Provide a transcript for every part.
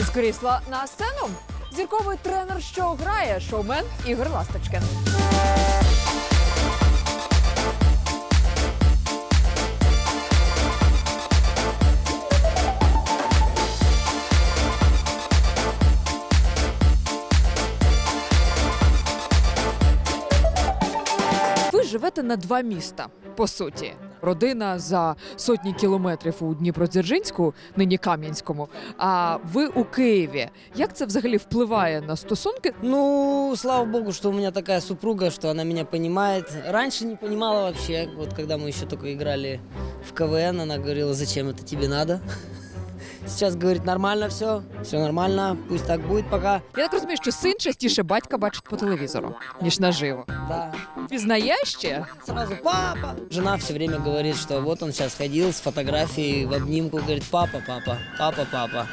З крісла на сцену. Зірковий тренер, що грає, шоумен Ігор Ласточкин. Живете на два міста, по суті. Родина за сотні кілометрів у Дніпродзержинську, нині Кам'янському. А ви у Києві. Як це взагалі впливає на стосунки? Ну, слава богу, что у меня такая супруга, что она меня понимает. Раньше не понимала вообще, вот когда мы еще только играли в КВН, она говорила, зачем это тебе надо. Сейчас говорит, нормально все, все нормально, пусть так будет пока. Я так розумію, що син частіше батька бачить по телевізору, ніж наживо. Да. Пізнає ще? Сразу папа. Жена все время говорит, что вот он сейчас ходил с фотографией в обнимку, говорит, папа, папа, папа, папа.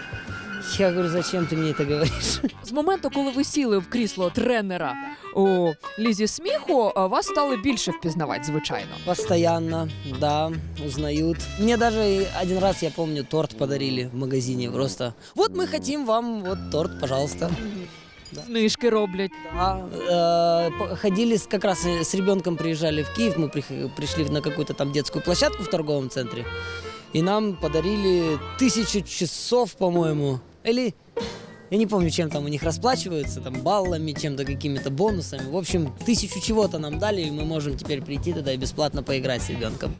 Я говорю, зачем ты мне это говоришь? З моменту, коли ви сіли в крісло тренера у лізі сміху, а, вас стали більше впізнавати, звичайно. Постоянно, да, узнают. Мне даже и один раз, я помню, торт подарили в магазине просто. Вот мы хотим вам вот торт, пожалуйста. Знижки роблять. Да, э, по- ходили, с- как раз э, с ребенком приезжали в Киев, мы прих- пришли на какую-то там детскую площадку в торговом центре, и нам подарили тысячу часов, по-моему, или я не помню, чем там у них расплачиваются, там баллами, чем-то какими-то бонусами. В общем, тысячу чего-то нам дали, и мы можем теперь прийти туда и бесплатно поиграть с ребенком.